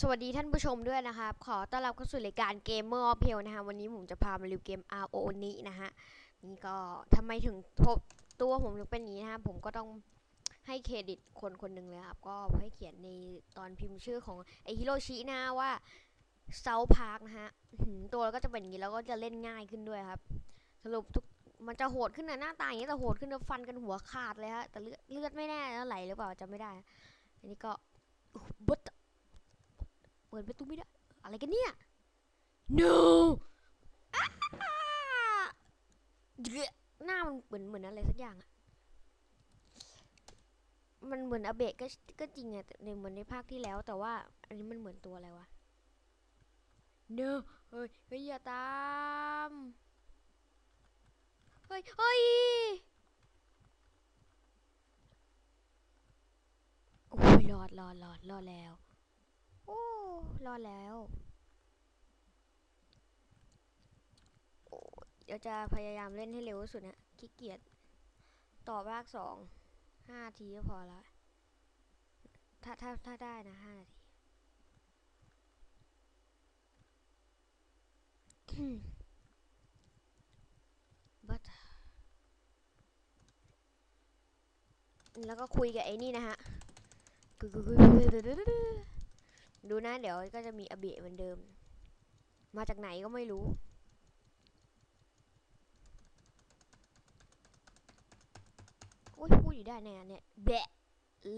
สวัสดีท่านผู้ชมด้วยนะครับ ขอต้อนรับเข้าสู่รายการ Gamer of Hell นะฮะ วันนี้ผมจะพามารีวิวเกม RO นี้นะฮะ นี่ก็ทำไมถึงพบตัวผมถึงเป็นนี้นะฮะ ผมก็ต้องให้เครดิตคนคนหนึ่งเลยครับ ก็ให้เขียนในตอนพิมพ์ชื่อของไอฮิโรชินะว่าเซาพาร์คนะฮะ ตัวก็จะเป็นอย่างนี้แล้วก็จะเล่นง่ายขึ้นด้วยครับ สรุปทุกมันจะโหดขึ้นนะหน้าตาอย่างนี้แต่โหดขึ้นแล้วฟันกันหัวขาดเลยฮะ แต่เลือดเลือดไม่แน่นะไหลหรือเปล่าจำไม่ได้ อันนี้ก็บุ๊ เปิดประตูไม่ได้ อะไรกันเนี่ย no หน้ามันเหมือนเหมือนอะไรสักอย่างอะมันเหมือนอเบะก็ก็จริงอะแต่ในเหมือนในภาคที่แล้ว แต่ว่า อันนี้มันเหมือนตัวอะไรวะ no เฮ้ยเฮ้ยอย่าตามเฮ้ยเฮ้ยโอ้ยรอดรอดรอดรอดแล้ว อ้รอดแล้วโอ้เดี๋ยวจะพยายามเล่นให้เร็วที่สุดนะขี้เกียจต่อภาคสองห้านาทีก็พอละ ถ้าถ้าถ้าได้นะห้านาทีบัตแล้วก็คุยกับไอ้นี่นะฮะ ดูนะเดี๋ยวก็จะมีอเบะเหมือนเดิม มาจากไหนก็ไม่รู้โอ้ยพูดอยู่ได้แน่เนี่ยแบะ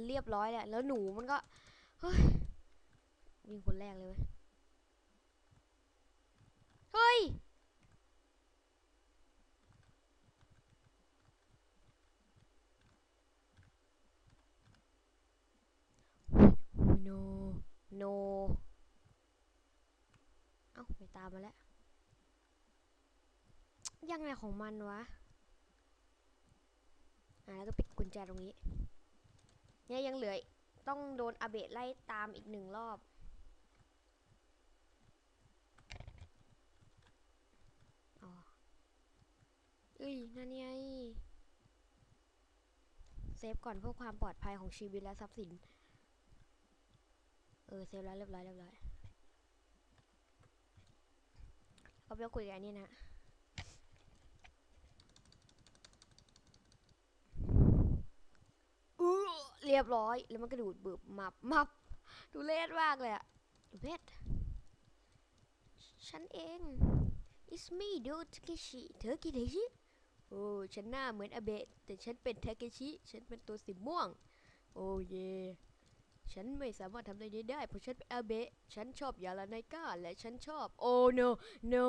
เรียบร้อยแล้วแล้วหนูมันก็ เฮ้ยยิงคนแรกเลยเว้ย เฮ้ย โน โน เอ้ามามาแล้ว ยังไงของมันวะ อ่าแล้วก็ปิดกุญแจตรงนี้ เนี่ยยังเหลือ ต้องโดนอาเบะไล่ตามอีกหนึ่งรอบ อ๋อเอ้ยนั่นไงเซฟก่อนเพื่อความปลอดภัยของชีวิตและทรัพย์สิน เออ เซฟแล้วเรียบร้อยเรียบร้อย ก็ไปคุยกันนี่นะอือเรียบร้อย แล้วมันก็ดูดบึบมับมับดูเล่มากเลยอะเวทฉันเอง it's me ดูทาเคชิเธอกินไอชิโอ้ฉันหน้าเหมือนอาเบะแต่ฉันเป็นทาเคชิ ฉันเป็นตัวสีม่วง โอ้เย ฉันไม่สามารถทำอะไรนี้ได้เพราะฉันเป็นอาเบะ ฉันชอบยาลาไนก้า และฉันชอบ โอ้ no no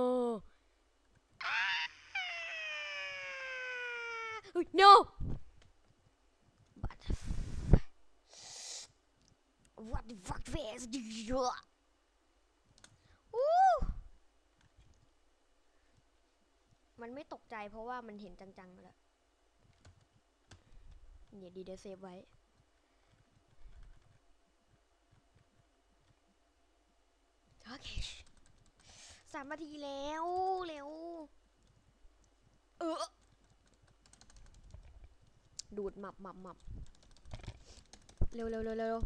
เฮ้ย no What the f- What the fuck face อู้มันไม่ตกใจเพราะว่ามันเห็นจังๆแล้ว เนี่ยดีเดเซฟไว้ โอเคสามนาทีแล้วเร็วเออดูดหมับหมับหมับเร็วเร็วเร็วเร็ว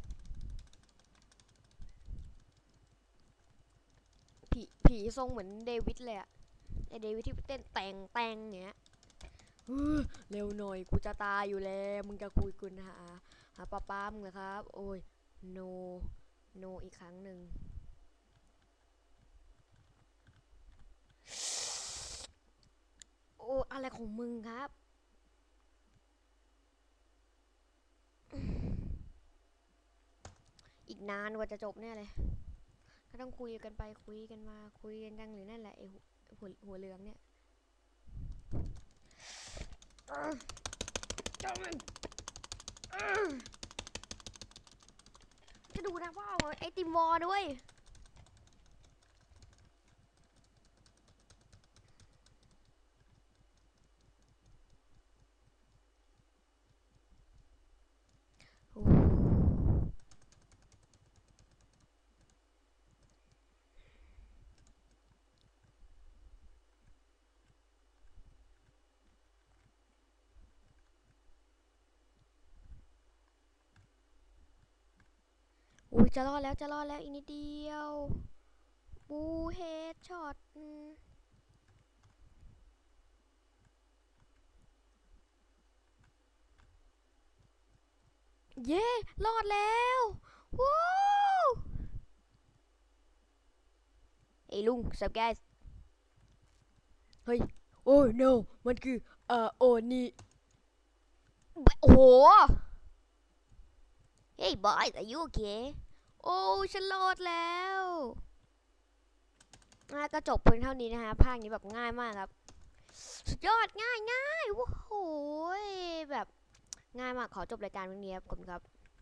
ผีผีทรงเหมือนเดวิดเลยอะไอเดวิดที่เต้นแตงแตงอย่างเงี้ยเออเร็วหน่อยกูจะตายอยู่แล้ว มึงจะคุยกุนหาหาป้าป้ามึงเหรอครับ โอ้ย no no อีกครั้งหนึ่ง โอะไรของมึงครับ อีกนานกว่าจะจบแน่เลย ก็ต้องคุยกันไปคุยกันมา คุยกันจังหรือนั่นแหละไอหัวหัวเหลืองเนี่ยจ้ามันจะดูนะว่าเอไอติมวอด้วย โอ้ อุ้ยจะรอดแล้วจะรอดแล้วอีกนิดเดียว บูเฮดช็อตอืมเย้รอดแล้ววู้ไอ้ลุงสับแกสเฮ้ย โอ้ no มันคือเอ่อโอนี่โอ้โห เฮ้ยบอย are you okay โอ้ฉันรอดแล้วง่ายก็จบเพียงเท่านี้นะฮะภาคนี้แบบง่ายมากครับสุดยอดง่ายง่ายโอ้โหยแบบง่ายมากขอจบรายการวันนี้ครับขอบคุณครับ